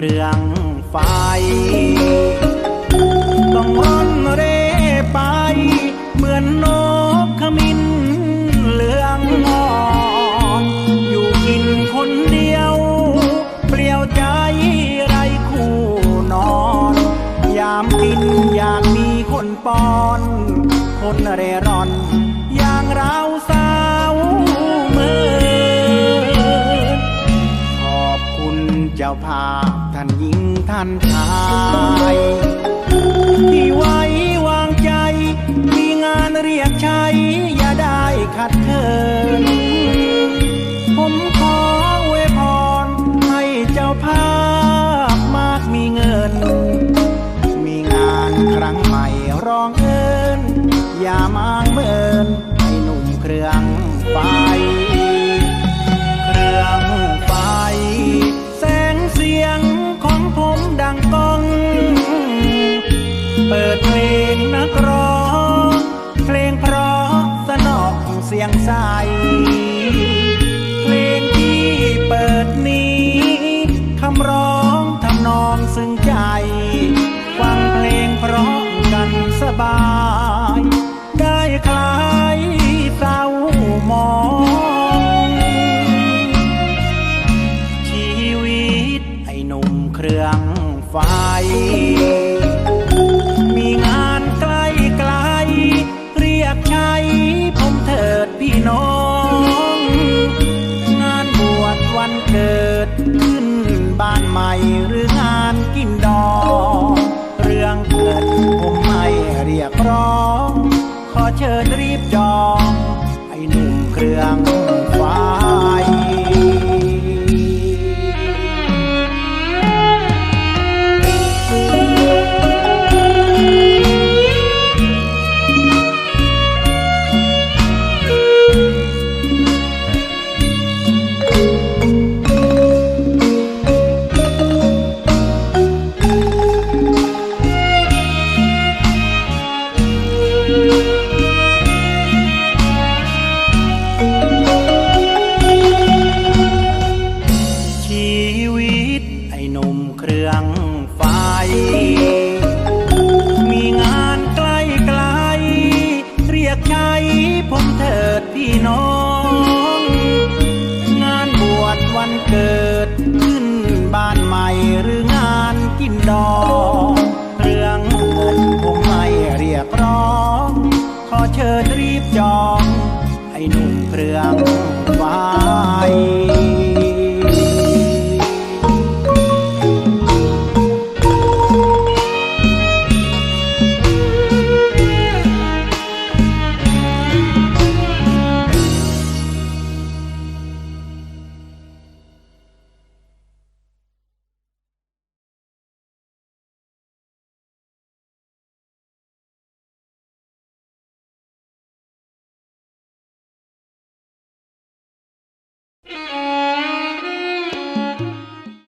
เครื่องไฟ ต้องร่อนเร่ไป เหมือนนกขมิ้นเหลืองงอนอยู่กินคนเดียว เปลี่ยวใจไรคู่นอน ยามกินอยากมีคนปอน คนเร่ร่อนอย่างเราสาวมือขอบคุณเจ้าพา ท่านหญิงท่านชายที่ไว้วางใจ มีงานเรียกใช้ อย่าได้ขัดเคินี่น้อง งานบวชวันเกิด ขึ้นบ้านใหม่หรืองานกินดอกเรื่องผมคงไม่เรียกร้อง ขอเชิญรีบจอง ให้หนุ่มเครื่องไฟ